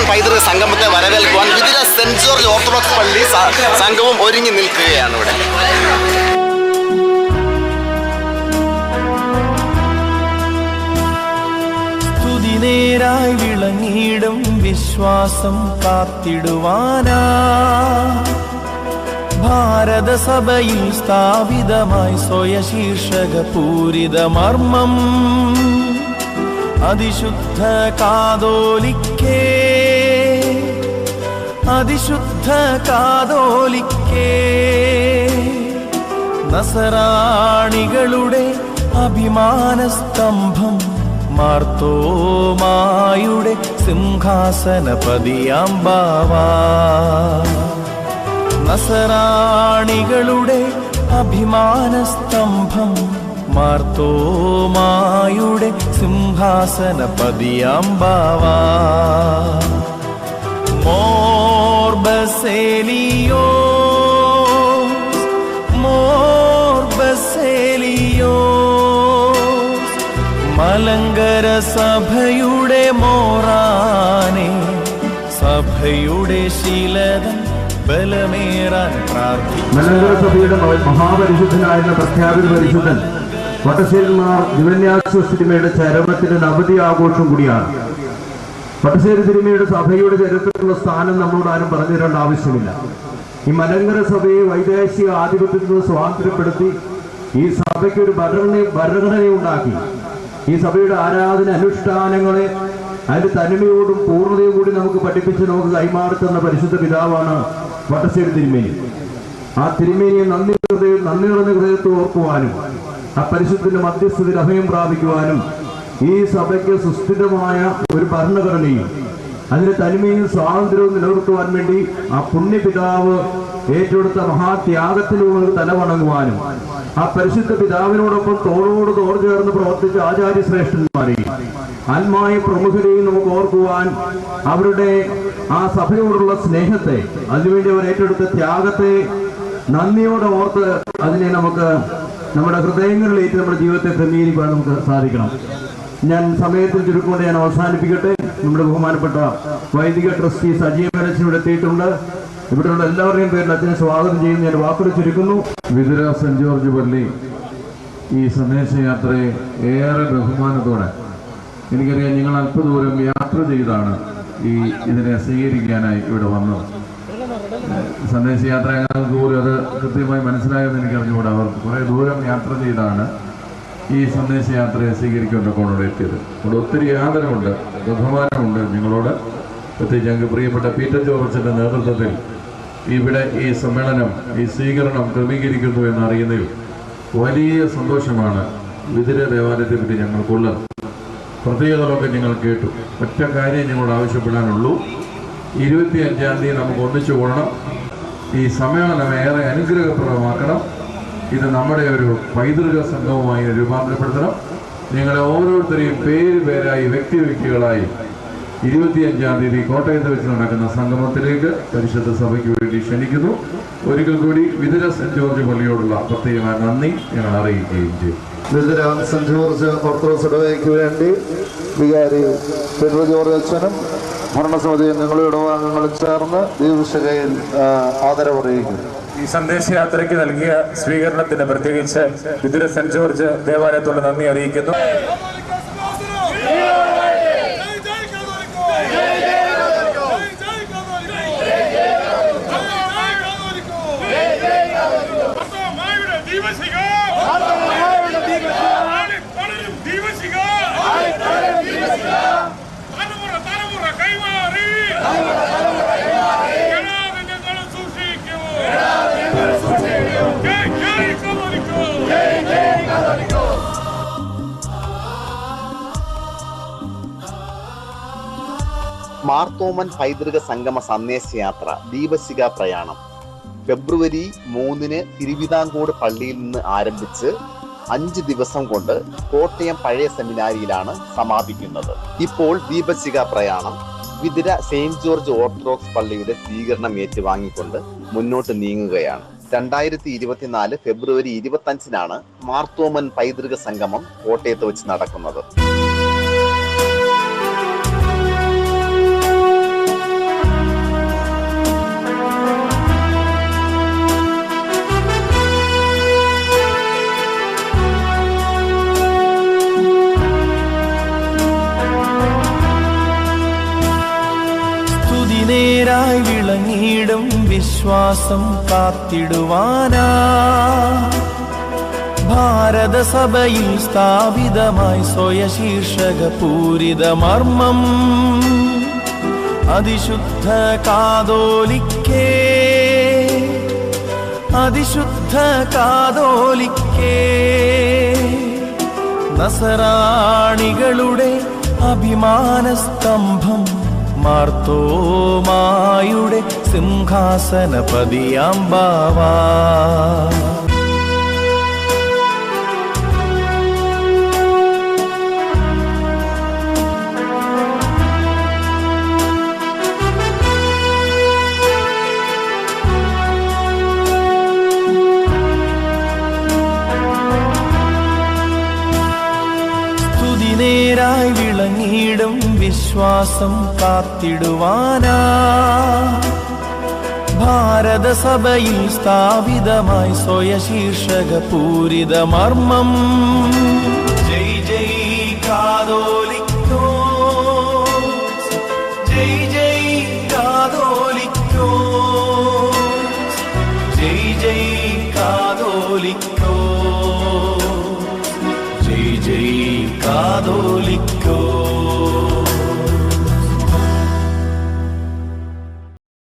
മാർത്തോമൻ പൈതൃക സംഗമത്തെ വരവേൽക്കുവാൻ വിതിര സെന്റ് ജോർജ് ഓർത്തഡോക്സ് പള്ളി സംഘവും ഒരുങ്ങി നിൽക്കുകയാണ് ഇവിടെ. നേരായി വിളങ്ങിയിടും വിശ്വാസം കാത്തിടുവാനാ. ഭാരതസഭയിൽ സ്ഥാപിതമായി സ്വയശീർഷക പൂരിത മർമ്മം. അതിശുദ്ധ കാതോലിക്കേ അതിശുദ്ധ കാതോലിക്കേ. നസറാണികളുടെ അഭിമാനസ്തംഭം മാർത്തോമായുടെ സിംഹാസനപതിയാം ബാവാ നസറാണികളുടെ അഭിമാനസ്തംഭം മാർത്തോമായുടെ സിംഹാസനപതിയാം ബാവാ മോർബസേലിയോ മോർബസേലിയോ മലങ്കര സഭയുടെ മോറാനെ സഭയുടെ ശീലതൻ ബലമേറാൻ മലങ്കര സഭയുടെ മഹാപരിശുദ്ധനായിരുന്ന പ്രഖ്യാപിത പരിശുദ്ധൻ വടശ്ശേരിമാർ ദിവന്യാസ സിനിമയുടെ ചരമത്തിന്റെ നവതി ആഘോഷം കൂടിയാണ്. വട്ടശ്ശേരി തിരുമയുടെ സഭയുടെ ചരിത്രത്തിലുള്ള സ്ഥാനം നമ്മളോട് ആരും പറഞ്ഞു തരേണ്ട ആവശ്യമില്ല. ഈ മലങ്കര സഭയെ വൈദേശിക ആധിപത്യത്തിൽ നിന്ന് സ്വാതന്ത്ര്യപ്പെടുത്തി ഈ സഭയ്ക്ക് ഒരു ഭരണ ഭരണഘടന ഉണ്ടാക്കി ഈ സഭയുടെ ആരാധന അനുഷ്ഠാനങ്ങളെ അതിന്റെ തനിമയോടും പൂർണതയും കൂടി നമുക്ക് പഠിപ്പിച്ച് നമുക്ക് കൈമാറുത്തുന്ന പരിശുദ്ധ പിതാവാണ് വട്ടശ്ശേരി തിരുമേനി. ആ തിരുമേനിയെ നന്ദി ഹൃദയം നന്ദി നിറഞ്ഞ ഓർക്കുവാനും ആ പരിശുദ്ധത്തിന്റെ മധ്യസ്ഥതയിൽ അഭയം പ്രാപിക്കുവാനും ഈ സഭയ്ക്ക് സുസ്ഥിരമായ ഒരു ഭരണഘടനയും അതിന്റെ തനിമയും സ്വാതന്ത്ര്യവും നിലനിർത്തുവാൻ വേണ്ടി ആ പുണ്യപിതാവ് ഏറ്റെടുത്ത മഹാത്യാഗത്തിലൂടെ തല വണങ്ങുവാനും ആ പരിശുദ്ധ പിതാവിനോടൊപ്പം തോളോട് തോർ ചേർന്ന് പ്രവർത്തിച്ച ആചാര്യശ്രേഷ്ഠന്മാരെയും ആത്മായ പ്രമുഖരെയും നമുക്ക് ഓർക്കുവാൻ അവരുടെ ആ സഭയോടുള്ള സ്നേഹത്തെ അതിനുവേണ്ടി അവർ ഏറ്റെടുത്ത ത്യാഗത്തെ നന്ദിയോടെ ഓർത്ത് അതിനെ നമുക്ക് നമ്മുടെ ഹൃദയങ്ങളിലേക്ക് നമ്മുടെ ജീവിതത്തെ ക്രമീകരിക്കുവാൻ നമുക്ക് സാധിക്കണം. ഞാൻ സമയത്തിൽ ചുരുക്കൊണ്ട് ഞാൻ അവസാനിപ്പിക്കട്ടെ. നമ്മുടെ ബഹുമാനപ്പെട്ട വൈദിക ട്രസ്റ്റി സജീവ മനസ്സിന് ഇവിടെ എത്തിയിട്ടുണ്ട്. ഇവിടെയുള്ള എല്ലാവരുടെയും പേരിൽ അച്ഛനെ സ്വാഗതം ചെയ്യുന്നു. ഞാൻ വാക്കുകൾ ചുരുക്കുന്നു. വിതുര സെന്റ് ജോർജ് പള്ളി ഈ സന്ദേശയാത്രയെ ഏറെ ബഹുമാനത്തോടെ എനിക്കറിയാം നിങ്ങൾ അല്പദൂരം യാത്ര ചെയ്താണ് ഈ ഇതിനെ സ്വീകരിക്കാനായി ഇവിടെ വന്നത്. സന്ദേശയാത്ര ദൂരം അത് കൃത്യമായി മനസ്സിലായെന്ന് എനിക്കറിഞ്ഞുകൂടെ. അവർ കുറേ ദൂരം യാത്ര ചെയ്താണ്. ഈ സന്ദേശയാത്രയെ സ്വീകരിക്കേണ്ട കോണോട് എത്തിയത്. അവിടെ ഒത്തിരി ആദരവുണ്ട് ബഹുമാനമുണ്ട് നിങ്ങളോട്. പ്രത്യേകിച്ച് ഞങ്ങൾക്ക് പ്രിയപ്പെട്ട പീറ്റർ ജോർജിന്റെ നേതൃത്വത്തിൽ ഇവിടെ ഈ സമ്മേളനം ഈ സ്വീകരണം ക്രമീകരിക്കുന്നു എന്നറിയുന്നതിൽ വലിയ സന്തോഷമാണ് വിതിര ദേവാലയത്തെ പറ്റി ഞങ്ങൾക്കുള്ളത്. പ്രത്യേകതകളൊക്കെ ഞങ്ങൾ കേട്ടു. ഒറ്റ കാര്യം ഞങ്ങളോട് ആവശ്യപ്പെടാനുള്ളൂ. ഇരുപത്തി അഞ്ചാം തീയതി നമുക്ക് ഒന്നിച്ചു കൂടണം ഈ സമ്മേളനം ഏറെ അനുഗ്രഹപ്രദമാക്കണം. ഇത് നമ്മുടെ ഒരു പൈതൃക സംഘവുമായി രൂപാന്തരപ്പെടുത്തണം. നിങ്ങളെ ഓരോരുത്തരെയും പേര് പേരായി വ്യക്തി വ്യക്തികളായി ഇരുപത്തിയഞ്ചാം തീയതി കോട്ടയത്ത് വെച്ച് നടക്കുന്ന സംഗമത്തിലേക്ക് പരിശുദ്ധ സഭയ്ക്ക് വേണ്ടി ക്ഷണിക്കുന്നു. ഒരിക്കൽ കൂടി വിതുര സെന്റ് ജോർജ് പള്ളിയോടുള്ള പ്രത്യേകമായ നന്ദി ഞങ്ങൾ അറിയിക്കുകയും ചെയ്യും. സെന്റ് ജോർജ് ഓർത്തഡോക്സ് ഇടവയ്ക്ക് വേണ്ടി വികാരി പെട്രോ ജോർജ് അച്ഛനും ഭരണസമിതിയും നിങ്ങളുടെ ഇടവാംഗങ്ങളും ചേർന്ന് ദീപശകയിൽ ആദരവറിയിക്കുന്നു. ഈ സന്ദേശയാത്രയ്ക്ക് നൽകിയ സ്വീകരണത്തിന് പ്രത്യേകിച്ച് വിദുര സെന്റ് ജോർജ് ദേവാലയത്തോട് നന്ദി അറിയിക്കുന്നു. മാർത്തോമൻ പൈതൃക സംഗമ സന്ദേശയാത്ര ദീപശിക പ്രയാണം. ഫെബ്രുവരി മൂന്നിന് തിരുവിതാംകൂട് പള്ളിയിൽ നിന്ന് ആരംഭിച്ച് അഞ്ച് ദിവസം കൊണ്ട് കോട്ടയം പഴയ സെമിനാരിയിലാണ് സമാപിക്കുന്നത്. ഇപ്പോൾ ദീപശിക പ്രയാണം വിതിര സെയിന്റ് ജോർജ് ഓർത്തഡോക്സ് പള്ളിയുടെ സ്വീകരണം ഏറ്റുവാങ്ങിക്കൊണ്ട് മുന്നോട്ട് നീങ്ങുകയാണ്. രണ്ടായിരത്തി ഇരുപത്തിനാല് ഫെബ്രുവരി ഇരുപത്തഞ്ചിനാണ് മാർത്തോമൻ പൈതൃക സംഗമം കോട്ടയത്ത് വെച്ച് നടക്കുന്നത്. വിശ്വാസം കാത്തിടുവാനാ. ഭാരത സഭയിൽ സ്ഥാപിതമായി സ്വയശീർഷക പൂരിത മർമ്മം. അതിശുദ്ധ കാതോലിക്കേ അതിശുദ്ധ കാതോലിക്കേ. നസറാണികളുടെ അഭിമാനസ്തംഭം മാർത്തോമായുടെ സിംഹാസനപതിയാം ബാവാ സ്തുതി നേരായി തിളങ്ങിടും വിശ്വാസം കാത്തിടുവാനാ. ഭാരത സഭയിൽ സ്ഥാപിതമായി സ്വയശീർഷക പൂരിത മർമ്മം. ജയ് ജയ് കാതോലി ജയ് ജയ് കാതോലിക്കോ. ജയ് ജയ്